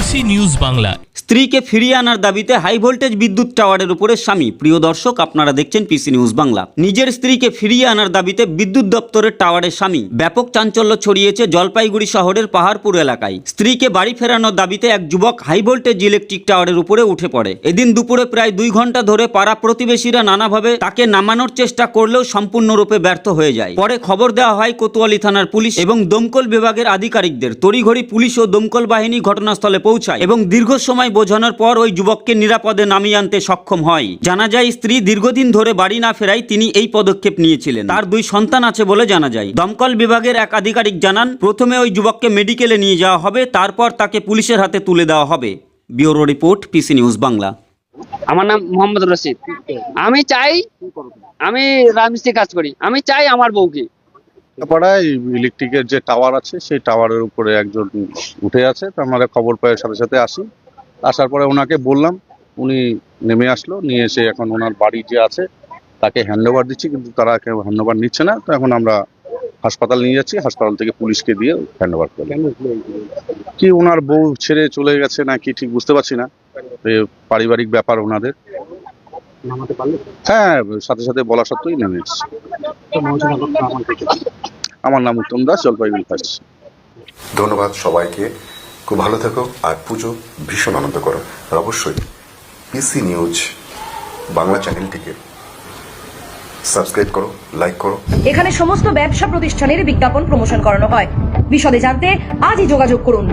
পিসি news Bangla. স্ত্রীকে ফিরিয়ে আনার দাবিতে হাই ভোল্টেজ বিদ্যুৎ টাওয়ারের উপরে স্বামী। প্রিয় দর্শক, আপনারা দেখছেন পিসি নিউজ বাংলা। নিজের স্ত্রীকে ফিরিয়ে আনার দাবিতে বিদ্যুৎ দপ্তরের টাওয়ারের স্বামী। ব্যাপক চাঞ্চল্য ছড়িয়েছে জলপাইগুড়ি শহরের পাহাড়পুর এলাকায়। স্ত্রীকে বাড়ি ফেরানোর দাবিতে এক যুবক হাই ভোল্টেজ ইলেকট্রিক টাওয়ারের উপরে উঠে পড়ে। এদিন দুপুরে প্রায় দুই ঘণ্টা ধরে পাড়া প্রতিবেশীরা নানাভাবে তাকে নামানোর চেষ্টা করলেও সম্পূর্ণরূপে ব্যর্থ হয়ে যায়। পরে খবর দেওয়া হয় কোতোয়ালি থানার পুলিশ এবং দমকল বিভাগের আধিকারিকদের। তড়িঘড়ি পুলিশ ও দমকল বাহিনী ঘটনাস্থলে পৌঁছায়। এবং দীর্ঘ সময় বোঝানোর পর ওই যুবককে নিরাপদে নামিয়ে আনতে সক্ষম হয়। জানা যায় স্ত্রী দীর্ঘদিন ধরে বাড়ি না ফেরায় তিনি এই পদক্ষেপ নিয়েছিলেন। তার দুই সন্তান আছে বলে জানা যায়। দমকল বিভাগের এক আধিকারিক জানান প্রথমে ওই যুবককে মেডিকেলে নিয়ে যাওয়া হবে তারপর তাকে পুলিশের হাতে তুলে দেওয়া হবে। Bureau report PC news Bangla. আমার নাম মোহাম্মদ রশিদ। আমি চাই আমি রাজমিস্ত্রি কাজ করি। আমি চাই আমার বউকে। পাড়ায় ইলেকট্রিকের যে টাওয়ার আছে সেই টাওয়ারের উপরে একজন উঠে আছে। তো আমরা খবর পেয়ে সাথে সাথে আসি। আসার পরে ওনাকে বললাম উনি নেমে আসলো নিয়ে এসে এখন ওনার বাড়ি যে আছে তাকে হ্যান্ড ওভার দিচ্ছি কিন্তু তারা কেউ হ্যান্ড ওভার নিচ্ছে না। তো এখন আমরা হাসপাতাল নিয়ে যাচ্ছি হাসপাতাল থেকে পুলিশকে দিয়ে হ্যান্ড ওভার করলাম কি ওনার বউ ছেড়ে চলে গেছে না কি ঠিক বুঝতে পারছি না। পারিবারিক ব্যাপার ওনাদের। হ্যাঁ সাথে সাথে বলা সত্ত্বেই নেমে এসেছি। আমার নাম উত্তম দাস জলপাইগুড়ি ফার্স্ট। ধন্যবাদ সবাইকে। খুব ভালো থেকো আর পুজো ভীষণ আনন্দ করো। আর অবশ্যই পিসি নিউজ বাংলা চ্যানেলটিকে সাবস্ক্রাইব করো লাইক করো। এখানে সমস্ত ব্যবসা প্রতিষ্ঠানের বিজ্ঞাপন প্রমোশন করানো হয়। বিশদে জানতে আজই যোগাযোগ করুন।